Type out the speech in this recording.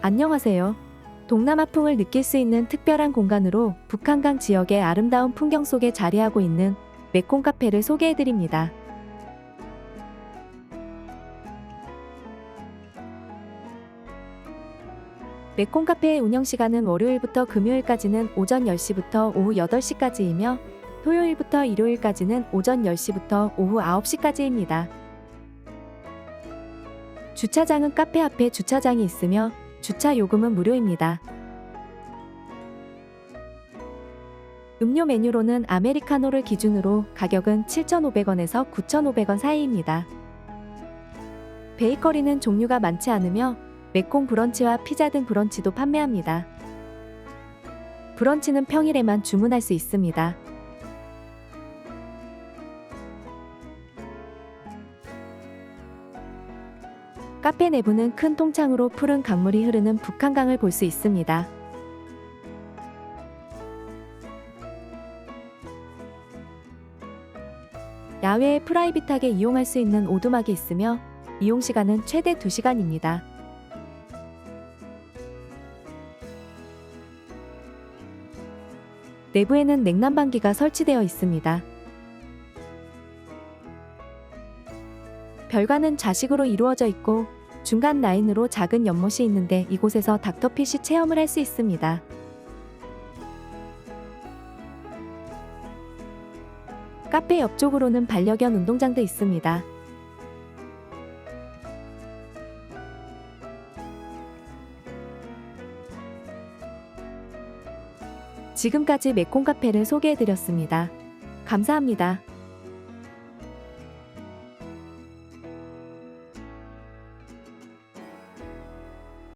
안녕하세요. 동남아풍을 느낄 수 있는 특별한 공간으로 북한강 지역의 아름다운 풍경 속에 자리하고 있는 메콩 카페를 소개해드립니다. 메콩 카페의 운영 시간은 월요일부터 금요일까지는 오전 10시부터 오후 8시까지이며 토요일부터 일요일까지는 오전 10시부터 오후 9시까지입니다. 주차장은 카페 앞에 주차장이 있으며 주차 요금은 무료입니다. 음료 메뉴로는 아메리카노를 기준으로 가격은 7,500원에서 9,500원 사이입니다. 베이커리는 종류가 많지 않으며 메콩 브런치와 피자 등 브런치도 판매합니다. 브런치는 평일에만 주문할 수 있습니다. 카페 내부는 큰 통창으로 푸른 강물이 흐르는 북한강을 볼 수 있습니다. 야외에 프라이빗하게 이용할 수 있는 오두막이 있으며 이용 시간은 최대 2시간입니다. 내부에는 냉난방기가 설치되어 있습니다. 별관은 좌식으로 이루어져 있고 중간 라인으로 작은 연못이 있는데 이곳에서 닥터피쉬 체험을 할 수 있습니다. 카페 옆쪽으로는 반려견 운동장도 있습니다. 지금까지 메콩 카페를 소개해드렸습니다. 감사합니다.